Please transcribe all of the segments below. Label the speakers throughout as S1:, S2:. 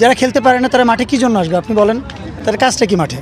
S1: যারা খেলতে পারে না, তারা মাঠে কি জন্য আসবে? আপনি বলেন। তার কাজটা কি মাঠে?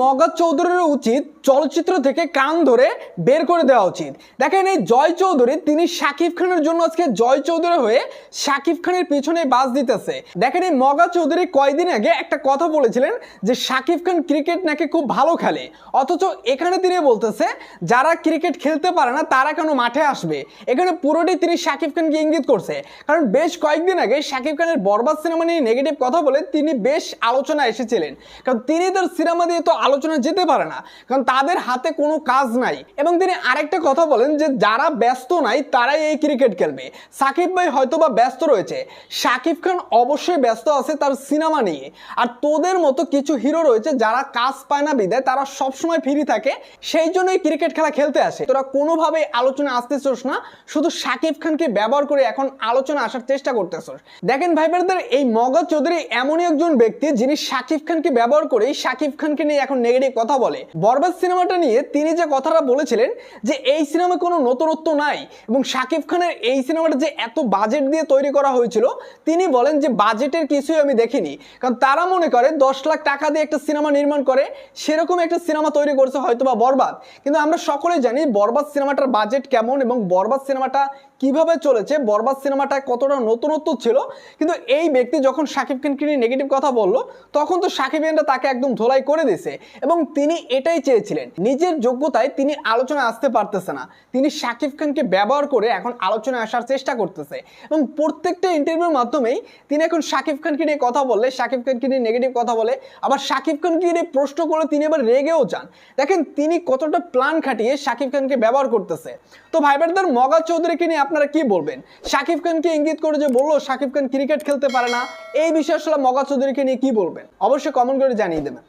S2: মগা চৌধুরীর উচিত চলচ্চিত্র থেকে কান ধরে বের করে দেওয়া উচিত। দেখেন এই জয় চৌধুরী, তিনি শাকিব খানের জন্য আজকে জয় চৌধুরী হয়ে শাকিব খানের পিছনে বাস দিতেছে। দেখেন এই মগা চৌধুরী কয়দিন আগে একটা কথা বলেছিলেন যে শাকিব খান ক্রিকেট নাকি খুব ভালো খেলে। অথচ এখানে তিনি বলতেছে, যারা ক্রিকেট খেলতে পারে না, তারা কেন মাঠে আসবে? এখানে পুরোটাই তিনি শাকিব খানকে ইঙ্গিত করছে। কারণ বেশ কয়েকদিন আগে শাকিব খানের বরবাদ সিনেমা নিয়ে নেগেটিভ কথা বলে তিনি বেশ আলোচনা এসেছিলেন। কারণ তিনি তার সিনেমা দিয়ে তো আলোচনা যেতে পারে না। কারণ তাদের হাতে কোনো কাজ নাই। এবং তিনি আরেকটা কথা বলেন যে যারা ব্যস্ত নাই তারাই এই ক্রিকেট খেলবে। সাকিব ভাই হয়তো বা ব্যস্ত রয়েছে। সাকিব খান অবশ্যই ব্যস্ত আছে তার সিনেমা নিয়ে। আর তোদের মতো কিছু হিরো রয়েছে যারা কাজ পায় না বিদায় তারা সবসময় ফ্রি থাকে। সেই জন্যই ক্রিকেট খেলা খেলতে আসে। তোরা কোনোভাবে আলোচনা আসতে চোস না। শুধু সাকিব খানকে ব্যবহার করে এখন আলোচনা আসার চেষ্টা করতেছোস। দেখেন ভাই বোনেদের, এই মগজ চৌধুরী এমনই একজন ব্যক্তি যিনি সাকিব খানকে ব্যবহার করেই সাকিব খানকে নিয়ে এখন নেগেটিভ কথা বলে। বরবাদ সিনেমাটা নিয়ে তিনি যে কথাটা বলেছিলেন যে এই সিনেমা কোনো নতুনত্ব নাই এবং সাকিব খানের এই সিনেমাটা যে এত বাজেট দিয়ে তৈরি করা হয়েছিল, তিনি বলেন যে বাজেটের কিছুই আমি দেখিনি। কারণ তারা মনে করে দশ লাখ টাকা দিয়ে একটা সিনেমা নির্মাণ করে, সেরকম একটা সিনেমা তৈরি করছে হয়তো বা বরবাদ। কিন্তু আমরা সকলে জানি বরবাদ সিনেমাটার বাজেট কেমন এবং বরবাদ সিনেমাটা কীভাবে চলেছে, বরবাদ সিনেমাটা কতটা নতুনত্ব ছিল। কিন্তু এই ব্যক্তি যখন সাকিব খানকে নিয়ে নেগেটিভ কথা বলল, তখন তো সাকিবিয়ানরা তাকে একদম ধোলাই করে দিছে এবং তিনি এটাই চেয়েছিলেন। নিজের যোগ্যতায় তিনি আলোচনায় আসতে পারতেছে না। তিনি সাকিব খানকে ব্যবহার করে এখন আলোচনায় আসার চেষ্টা করতেছে। এবং প্রত্যেকটা ইন্টারভিউর মাধ্যমেই তিনি এখন সাকিব খানকে নিয়ে কথা বললে সাকিব খানকে নিয়ে নেগেটিভ কথা বলে, আবার সাকিব খানকে নিয়ে প্রশ্ন করলে তিনি আবার রেগেও যান। দেখেন, তিনি কতটা প্ল্যান খাটিয়ে সাকিব খানকে ব্যবহার করতেছে। তো ভাই বোনদের মগা চৌধুরীকে নিয়ে আপনারা কি বলবেন? সাকিব খানকে ইঙ্গিত করে যে বলল সাকিব খান ক্রিকেট খেলতে পারে না। এই বিষয়ে আসলে মগা চৌধুরীকে নিয়ে কি বলবেন? অবশ্যই কমেন্ট করে জানিয়ে দেবেন।